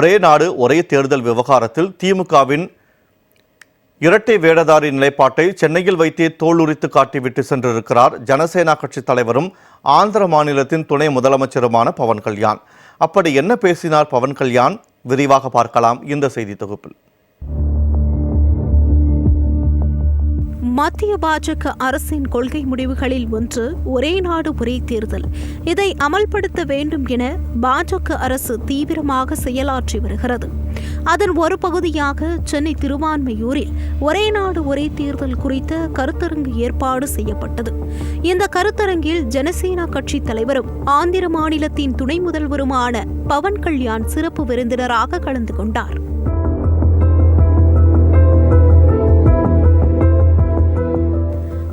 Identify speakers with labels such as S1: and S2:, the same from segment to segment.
S1: ஒரே நாடு ஒரே தேர்தல் விவகாரத்தில் திமுகவின் இரட்டை வேடதாரி நிலைப்பாட்டை சென்னையில் வைத்தே தோலுரித்து காட்டிவிட்டு சென்றிருக்கிறார் ஜனசேனா கட்சித் தலைவரும் ஆந்திர மாநிலத்தின் துணை முதலமைச்சருமான பவன் கல்யாண். அப்படி என்ன பேசினார் பவன் கல்யாண்? விரிவாக பார்க்கலாம். இந்த செய்தி தொகுப்பில்.
S2: மத்திய பாஜக அரசின் கொள்கை முடிவுகளில் ஒன்று ஒரே நாடு ஒரே தேர்தல். இதை அமல்படுத்த வேண்டும் என பாஜக அரசு தீவிரமாக செயலாற்றி வருகிறது. அதன் ஒரு பகுதியாக சென்னை திருவான்மையூரில் ஒரே நாடு ஒரே தேர்தல் குறித்த கருத்தரங்கு ஏற்பாடு செய்யப்பட்டது. இந்த கருத்தரங்கில் ஜனசேனா கட்சி தலைவரும் ஆந்திர மாநிலத்தின் துணை முதல்வருமான பவன் கல்யாண் சிறப்பு விருந்தினராக கலந்து கொண்டார்.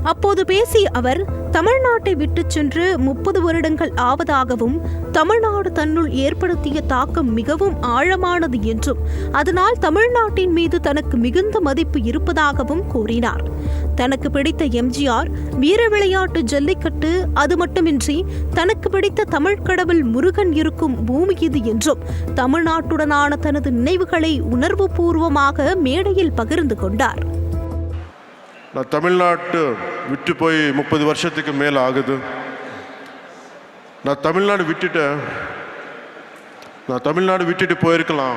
S2: அப்போது பேசிய அவர் தமிழ்நாட்டை விட்டுச் சென்று முப்பது வருடங்கள் ஆவதாகவும் தமிழ்நாடு தன்னுள் ஏற்படுத்திய தாக்கம் மிகவும் ஆழமானது என்றும் அதனால் தமிழ்நாட்டின் மீது தனக்கு மிகுந்த மதிப்பு இருப்பதாகவும் கூறினார். தனக்கு பிடித்த எம்ஜிஆர் வீர விளையாட்டு ஜல்லிக்கட்டு அது மட்டுமின்றி தனக்கு பிடித்த தமிழ் கடவுள் முருகன் இருக்கும் பூமி இது என்றும் தமிழ்நாட்டுடனான தனது நினைவுகளை உணர்வுபூர்வமாக மேடையில் பகிர்ந்து கொண்டார்.
S3: நான் தமிழ்நாட்டு விட்டு போய் முப்பது வருஷத்துக்கு மேலே ஆகுது. நான் தமிழ்நாடு விட்டுட்டேன். நான் தமிழ்நாடு விட்டுட்டு போயிருக்கலாம்.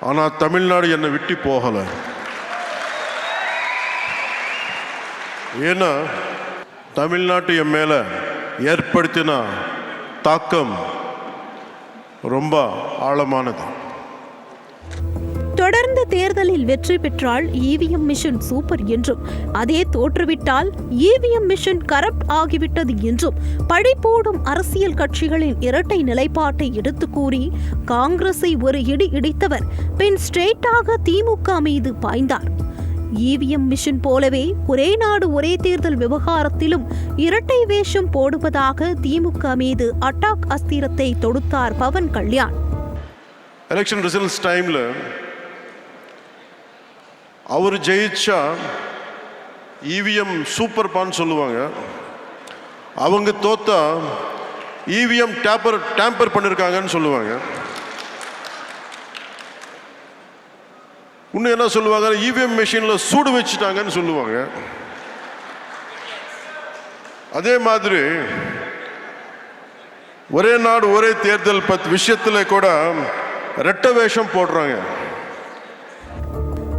S3: ஆனால் தமிழ்நாடு என்னை விட்டு போகலை. ஏன்னா தமிழ்நாட்டு என் மேலே ஏற்படுத்தின தாக்கம் ரொம்ப ஆழமானது.
S2: இந்த தேர்தலில் வெற்றி பெற்றால் இவிஎம் மிஷின் சூப்பர் என்றும் அதே தோற்றுவிட்டால் இவிஎம் மிஷின் கரப்ட் ஆகிவிட்டது என்றும் பழி போடும் அரசியல் கட்சிகளின் இரட்டை நிலைப்பாட்டை எடுத்து கூறி காங்கிரஸை ஒரு இடி இடித்தவர் பின் ஸ்ட்ரெயிட்டாக திமுக மீது பாய்ந்தார். இவிஎம் மிஷின் போலவே ஒரே நாடு ஒரே தேர்தல் விவகாரத்திலும் இரட்டை வேஷம் போடுவதாக திமுக மீது அட்டாக் அஸ்திரத்தை தொடுத்தார் பவன் கல்யாண்.
S3: எலெக்ஷன் ரிசல்ட்ஸ் டைமில் அவர் ஜெயிச்சா இவிஎம் சூப்பர் பான்னு சொல்லுவாங்க. அவங்க தோத்தா இவிஎம் டேப்பர் டேம்பர் பண்ணியிருக்காங்கன்னு சொல்லுவாங்க. இன்னும் என்ன சொல்லுவாங்க? இவிஎம் மிஷினில் சூடு வச்சுட்டாங்கன்னு சொல்லுவாங்க. அதே மாதிரி ஒரே நாடு ஒரே தேர்தல் பத் விஷயத்தில் கூட ரெட்ட வேஷம் போடுறாங்க.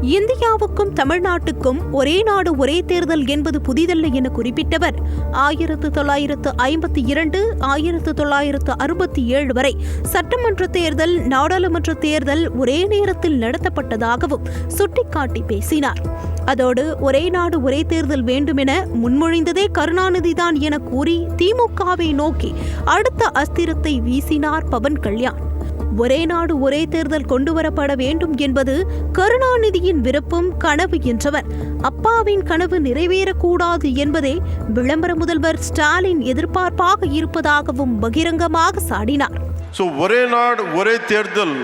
S2: இந்தியாவுக்கும் தமிழ்நாட்டுக்கும் ஒரே நாடு ஒரே தேர்தல் என்பது புதிதல்ல என குறிப்பிட்டவர். ஆயிரத்து தொள்ளாயிரத்து ஐம்பத்தி இரண்டு ஆயிரத்து தொள்ளாயிரத்து அறுபத்தி ஏழு வரை சட்டமன்ற தேர்தல் நாடாளுமன்ற தேர்தல் ஒரே நேரத்தில் நடத்தப்பட்டதாகவும் சுட்டிக்காட்டி பேசினார். அதோடு ஒரே நாடு ஒரே தேர்தல் வேண்டுமென முன்மொழிந்ததே கருணாநிதிதான் என கூறி திமுகவை நோக்கி அடுத்த அஸ்திரத்தை வீசினார் பவன் கல்யாண். ஒரே நாடு ஒரே தேர்தல் கொண்டுவரப்பட வேண்டும் என்பது கருணாநிதியின் விருப்பம் கனவு என்றவர். அப்பாவின் கனவு நிறைவேறக்கூடாது என்பதே விளம்பர முதல்வர் ஸ்டாலின் எதிர்பார்ப்பாக இருப்பதாகவும் பகிரங்கமாக சாடினார்.
S3: ஸோ ஒரே நாடு ஒரே தேர்தல்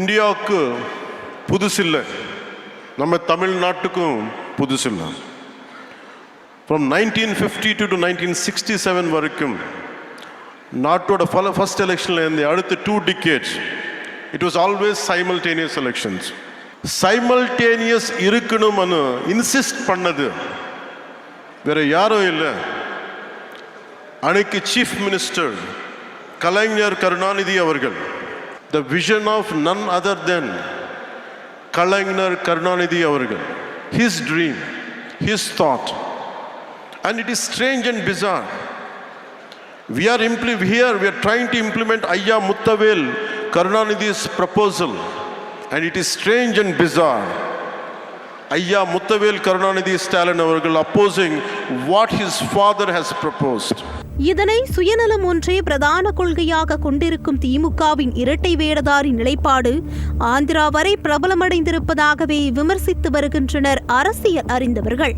S3: இந்தியாவுக்கு புதுசில்லை. நம்ம தமிழ்நாட்டுக்கும் புதுசில்லை. From nineteen fifty two to nineteen sixty seven வரைக்கும் நாட்டோட ஃபல ஃபஸ்ட் எலெக்ஷனில் இருந்து அடுத்த two decades it was always simultaneous elections simultaneous இருக்கணும்னு இன்சிஸ்ட் பண்ணது வேற யாரும் இல்லை அன்னைக்கு சீஃப் மினிஸ்டர் கலைஞர் கருணாநிதி அவர்கள் the vision of none other then Kalaignar Karunanidhi அவர்கள் his dream his thought and it is strange and bizarre we are impl- here we are trying to implement ayya muttavel karunanidhi's proposal and it is strange and bizarre. ஐயா முத்தவேல் கருணாநிதி ஸ்டாலின் அவர்கள் opposing what his father has proposed
S2: இதனை சுயநலம் ஒன்றே பிரதான கொள்கையாக கொண்டிருக்கும் திமுகவின் இரட்டை வேடதாரி நிலைப்பாடு ஆந்திரா வரை பிரபலமடைந்திருப்பதாகவே விமர்சித்து வருகின்றனர் அரசியல் அறிந்தவர்கள்.